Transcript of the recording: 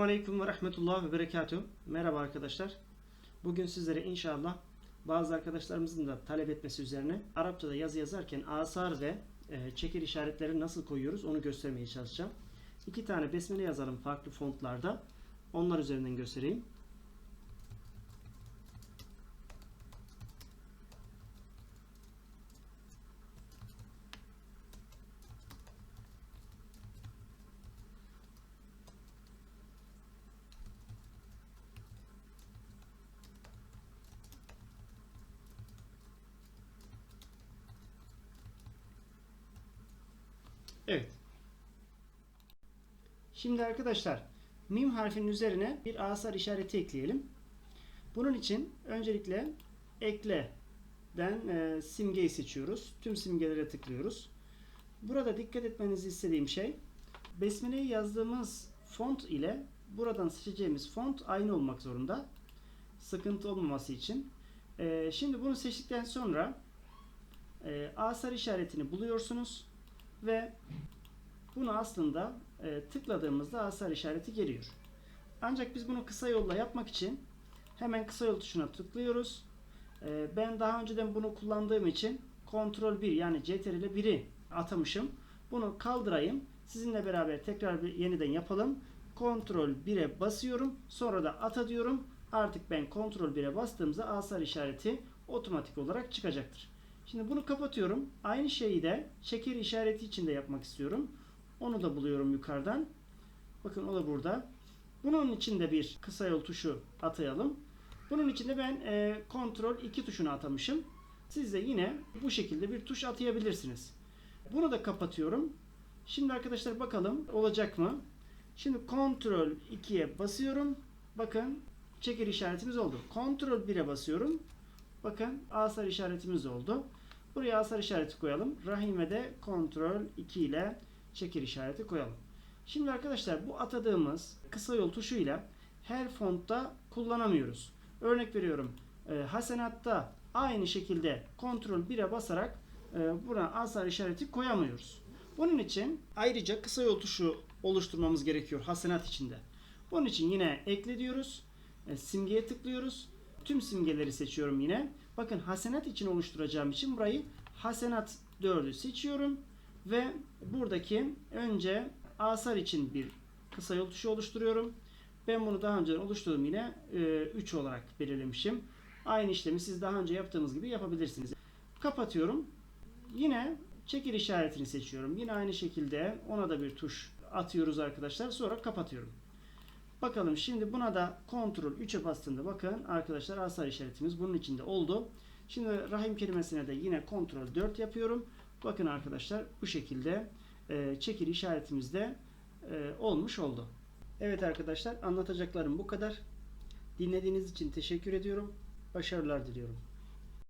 Aleyküm ve Rahmetullah ve Berekatuhu. Merhaba arkadaşlar. Bugün sizlere inşallah bazı arkadaşlarımızın da talep etmesi üzerine Arapçada yazı yazarken asar ve e, çekir işaretleri nasıl koyuyoruz onu göstermeye çalışacağım. İki tane besmele yazalım farklı fontlarda. Onlar üzerinden göstereyim. Evet. Şimdi arkadaşlar mim harfinin üzerine bir asar işareti ekleyelim. Bunun için öncelikle ekleden e, simgeyi seçiyoruz. Tüm simgelere tıklıyoruz. Burada dikkat etmenizi istediğim şey Besmele'yi yazdığımız font ile buradan seçeceğimiz font aynı olmak zorunda. Sıkıntı olmaması için. E, şimdi bunu seçtikten sonra e, asar işaretini buluyorsunuz ve bunu aslında e, tıkladığımızda asar işareti geliyor. Ancak biz bunu kısa yolla yapmak için hemen kısa yol tuşuna tıklıyoruz. E, ben daha önceden bunu kullandığım için Ctrl 1 yani CTRL ile 1'i atamışım. Bunu kaldırayım. Sizinle beraber tekrar bir yeniden yapalım. Ctrl 1'e basıyorum. Sonra da ata diyorum. Artık ben Ctrl 1'e bastığımda asar işareti otomatik olarak çıkacaktır. Şimdi bunu kapatıyorum. Aynı şeyi de şeker işareti için de yapmak istiyorum. Onu da buluyorum yukarıdan. Bakın o da burada. Bunun için de bir kısa yol tuşu atayalım. Bunun için de ben e, Ctrl 2 tuşunu atamışım. Siz de yine bu şekilde bir tuş atayabilirsiniz. Bunu da kapatıyorum. Şimdi arkadaşlar bakalım olacak mı? Şimdi Ctrl 2'ye basıyorum. Bakın çeker işaretimiz oldu. Ctrl 1'e basıyorum. Bakın asar işaretimiz oldu. Buraya asar işareti koyalım. Rahime de Ctrl 2 ile çekir işareti koyalım. Şimdi arkadaşlar bu atadığımız kısa yol tuşuyla her fontta kullanamıyoruz. Örnek veriyorum. E, Hasenat'ta aynı şekilde Ctrl 1'e basarak e, buna asar işareti koyamıyoruz. Bunun için ayrıca kısa yol tuşu oluşturmamız gerekiyor Hasenat içinde. Bunun için yine ekle diyoruz. E, simgeye tıklıyoruz. Tüm simgeleri seçiyorum yine. Bakın hasenat için oluşturacağım için burayı hasenat 4'ü seçiyorum. Ve buradaki önce asar için bir kısa yol tuşu oluşturuyorum. Ben bunu daha önce oluşturdum yine 3 olarak belirlemişim. Aynı işlemi siz daha önce yaptığınız gibi yapabilirsiniz. Kapatıyorum. Yine çekir işaretini seçiyorum. Yine aynı şekilde ona da bir tuş atıyoruz arkadaşlar. Sonra kapatıyorum. Bakalım şimdi buna da Ctrl 3'e bastığında bakın arkadaşlar asar işaretimiz bunun içinde oldu. Şimdi rahim kelimesine de yine Ctrl 4 yapıyorum. Bakın arkadaşlar bu şekilde e, çekir işaretimiz de e, olmuş oldu. Evet arkadaşlar anlatacaklarım bu kadar. Dinlediğiniz için teşekkür ediyorum. Başarılar diliyorum.